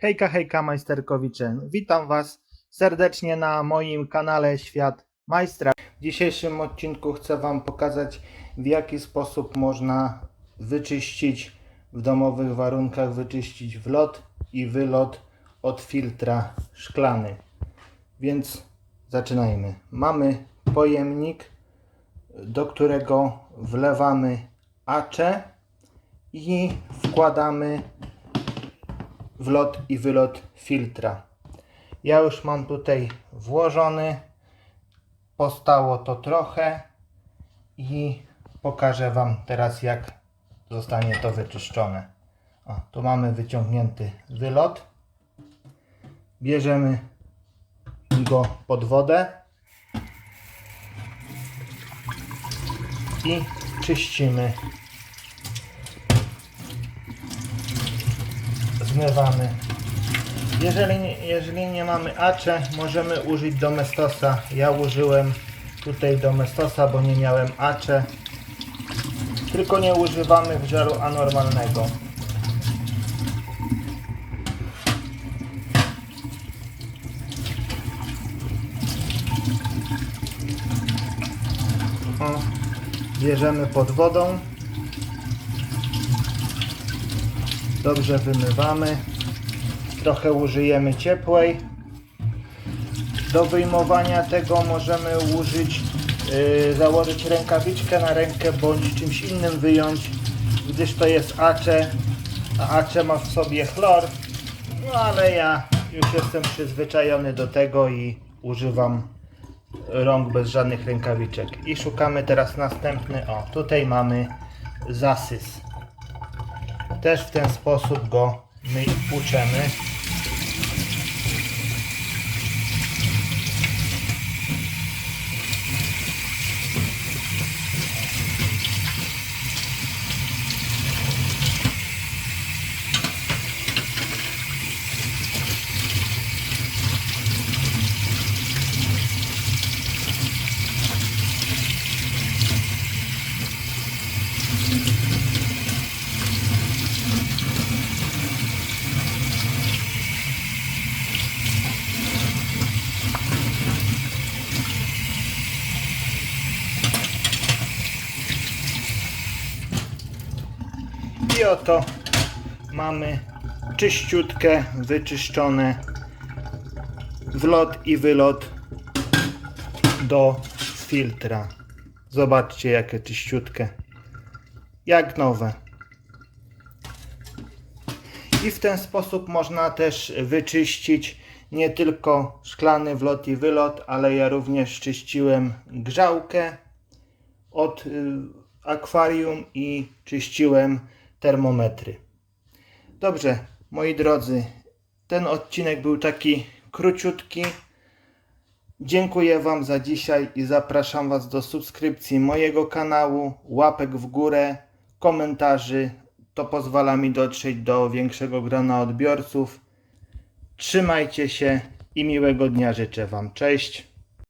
Hejka, hejka majsterkowicze. Witam Was serdecznie na moim kanale Świat Majstra. W dzisiejszym odcinku chcę Wam pokazać w jaki sposób można wyczyścić w domowych warunkach, wyczyścić wlot i wylot od filtra szklany. Więc zaczynajmy. Mamy pojemnik, do którego wlewamy acze i wkładamy wlot i wylot filtra. Ja już mam tutaj włożony. Postało to trochę i pokażę Wam teraz jak zostanie to wyczyszczone. O, tu mamy wyciągnięty wylot. Bierzemy go pod wodę i czyścimy zmywamy. Jeżeli, jeżeli nie mamy acze, możemy użyć domestosa. Ja użyłem tutaj domestosa, bo nie miałem acze. Tylko nie używamy w żelu anormalnego. O, bierzemy pod wodą. Dobrze wymywamy. Trochę użyjemy ciepłej. Do wyjmowania tego możemy użyć, yy, założyć rękawiczkę na rękę bądź czymś innym wyjąć, gdyż to jest acze, a acze ma w sobie chlor. No ale ja już jestem przyzwyczajony do tego i używam rąk bez żadnych rękawiczek. I szukamy teraz następny. O, tutaj mamy zasys. Też w ten sposób go my uczemy. I oto mamy czyściutkę, wyczyszczone wlot i wylot do filtra. Zobaczcie jakie czyściutkie. Jak nowe. I w ten sposób można też wyczyścić nie tylko szklany wlot i wylot, ale ja również czyściłem grzałkę od y, akwarium i czyściłem termometry. Dobrze, moi drodzy, ten odcinek był taki króciutki. Dziękuję Wam za dzisiaj i zapraszam Was do subskrypcji mojego kanału, łapek w górę, komentarzy. To pozwala mi dotrzeć do większego grona odbiorców. Trzymajcie się i miłego dnia życzę Wam. Cześć.